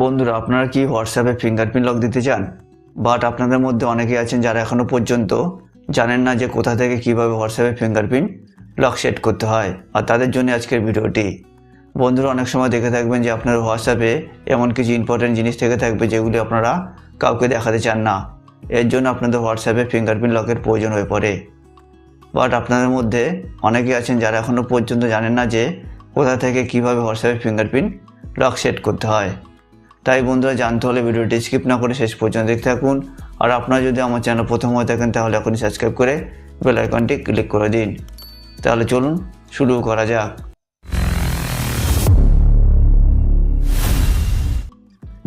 বন্ধুরা, আপনারা কি হোয়াটসঅ্যাপে ফিঙ্গারপ্রিন্ট লক দিতে চান? বাট আপনাদের মধ্যে অনেকেই আছেন যারা এখনও পর্যন্ত জানেন না যে কোথা থেকে কীভাবে হোয়াটসঅ্যাপে ফিঙ্গারপ্রিন্ট লক সেট করতে হয় আর তাদের জন্য আজকের ভিডিওটি। বন্ধুরা, অনেক সময় দেখে থাকবেন যে আপনার হোয়াটসঅ্যাপে এমন কিছু ইম্পর্টেন্ট জিনিস থেকে থাকবে যেগুলি আপনারা কাউকে দেখাতে চান না। এর জন্য আপনাদের হোয়াটসঅ্যাপে ফিঙ্গারপ্রিন্ট লকের প্রয়োজন হয়ে পড়ে। বাট আপনাদের মধ্যে অনেকেই আছেন যারা এখনও পর্যন্ত জানেন না যে কোথা থেকে কীভাবে হোয়াটসঅ্যাপে ফিঙ্গারপ্রিন্ট লক সেট করতে হয়। তাই বন্ধুরা জানতে হলে ভিডিওটি স্কিপ না করে শেষ পর্যন্ত দেখতে থাকুন। আর আপনারা যদি আমার চ্যানেল প্রথম হয়ে থাকেন, তাহলে এখনই সাবস্ক্রাইব করে বেল আইকনটি ক্লিক করে দিন। তাহলে চলুন শুরু করা যাক।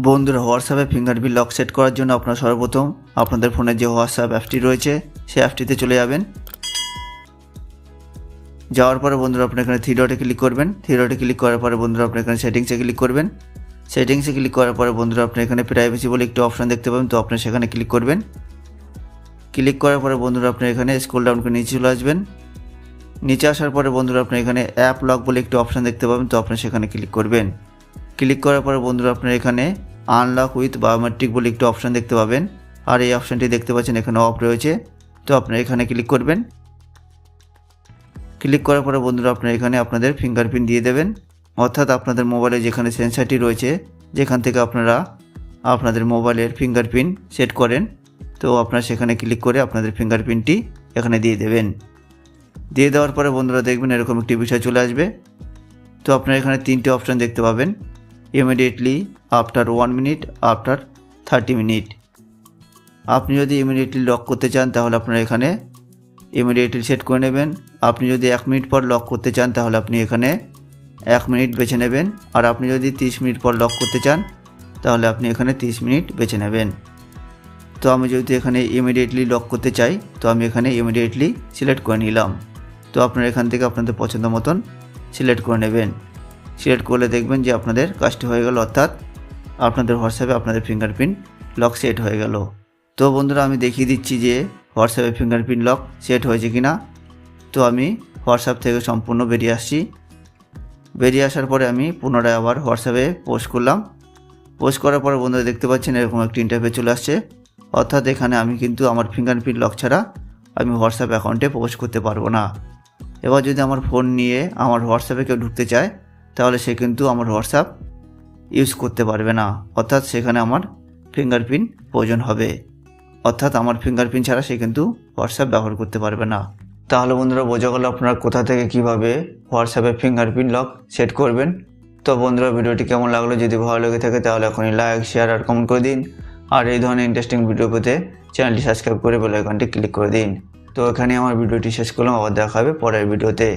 বন্ধুরা হোয়াটসঅ্যাপে ফিঙ্গারপ্রিন্ট লক সেট করার জন্য আপনারা সর্বপ্রথম আপনাদের ফোনে যে হোয়াটসঅ্যাপ অ্যাপটি রয়েছে, সেই অ্যাপটিতে চলে যাবেন। যাওয়ার পরে বন্ধুরা, আপনি এখানে থ্রি ডটে ক্লিক করবেন। থ্রি ডটে ক্লিক করার পরে বন্ধুরা, আপনি এখানে সেটিংসে ক্লিক করবেন। সেটিংসে ক্লিক করার পরে বন্ধুরা আপনি এখানে প্রাইভেসি বলে একটু অপশান দেখতে পাবেন, তো আপনি সেখানে ক্লিক করবেন। ক্লিক করার পরে বন্ধুরা আপনি এখানে স্ক্রল ডাউন করে নিচে চলে আসবেন। নিচে আসার পরে বন্ধুরা আপনি এখানে অ্যাপ লক বলে একটু অপশন দেখতে পাবেন, তো আপনি সেখানে ক্লিক করবেন। ক্লিক করার পরে বন্ধুরা আপনার এখানে আনলক উইথ বায়োমেট্রিক বলে একটু অপশান দেখতে পাবেন। আর এই অপশানটি দেখতে পাচ্ছেন, এখানে অফ রয়েছে, তো আপনারা এখানে ক্লিক করবেন। ক্লিক করার পরে বন্ধুরা আপনারা এখানে আপনাদের ফিঙ্গারপ্রিন্ট দিয়ে দেবেন। অর্থাৎ আপনাদের মোবাইলে যেখানে সেন্সারটি রয়েছে, যেখান থেকে আপনারা আপনাদের মোবাইলের ফিঙ্গারপ্রিন্ট সেট করেন, তো আপনারা সেখানে ক্লিক করে আপনাদের ফিঙ্গারপ্রিন্টটি এখানে দিয়ে দেবেন। দিয়ে দেওয়ার পরে বন্ধুরা দেখবেন এরকম একটি বিষয় চলে আসবে। তো আপনারা এখানে তিনটে অপশান দেখতে পাবেন। Immediately after one minute after thirty minute আপনি যদি ইমিডিয়েটলি লক করতে চান, তাহলে আপনারা এখানে ইমিডিয়েটলি সেট করে নেবেন। আপনি যদি এক মিনিট পর লক করতে চান, তাহলে আপনি এখানে এক মিনিট বেছে নেবেন। আর আপনি যদি তিরিশ মিনিট পর লক করতে চান, তাহলে আপনি এখানে তিরিশ মিনিট বেছে নেবেন। তো আমি যদি এখানে ইমিডিয়েটলি লক করতে চাই, তো আমি এখানে ইমিডিয়েটলি সিলেক্ট করে নিলাম। তো আপনারা এখান থেকে আপনাদের পছন্দ মতন সিলেক্ট করে নেবেন। সিলেক্ট করলে দেখবেন যে আপনাদের কাজটি হয়ে গেল, অর্থাৎ আপনাদের হোয়াটসঅ্যাপে আপনাদের ফিঙ্গারপ্রিন্ট লক সেট হয়ে গেল। তো বন্ধুরা, আমি দেখিয়ে দিচ্ছি যে হোয়াটসঅ্যাপে ফিঙ্গারপ্রিন্ট লক সেট হয়েছে কি না তো আমি হোয়াটসঅ্যাপ থেকে সম্পূর্ণ বেরিয়ে আসছি। বেরিয়ে আসার পরে আমি পুনরায় আবার হোয়াটসঅ্যাপে পোস্ট করলাম। পোস্ট করার পরে বন্ধুরা দেখতে পাচ্ছেন এরকম একটি ইন্টারভিউ চলে আসছে। অর্থাৎ এখানে আমি কিন্তু আমার ফিঙ্গারপ্রিন্ট লক ছাড়া আমি হোয়াটসঅ্যাপ অ্যাকাউন্টে পোস্ট করতে পারব না। এবার যদি আমার ফোন নিয়ে আমার হোয়াটসঅ্যাপে কেউ ঢুকতে চায়, তাহলে সে কিন্তু আমার হোয়াটসঅ্যাপ ইউজ করতে পারবে না। অর্থাৎ সেখানে আমার ফিঙ্গারপ্রিন্ট প্রয়োজন হবে। অর্থাৎ আমার ফিঙ্গারপ্রিন্ট ছাড়া সে কিন্তু হোয়াটসঅ্যাপ ব্যবহার করতে পারবে না। তাহলে বন্ধুরা বোঝা গেল আপনারা কোথা থেকে কীভাবে হোয়াটসঅ্যাপে ফিঙ্গারপ্রিন্ট লক সেট করবেন। তো বন্ধুরা, ভিডিওটি কেমন লাগল? যদি ভালো লেগে থাকে, তাহলে এখনই লাইক শেয়ার আর কমেন্ট করে দিন। আর এই ধরনের ইন্টারেস্টিং ভিডিও পেতে চ্যানেলটি সাবস্ক্রাইব করে বেল আইকনটি ক্লিক করে দিন। তো এখানে আমার ভিডিওটি শেষ করলাম। আবার দেখা হবে পরের ভিডিওতে।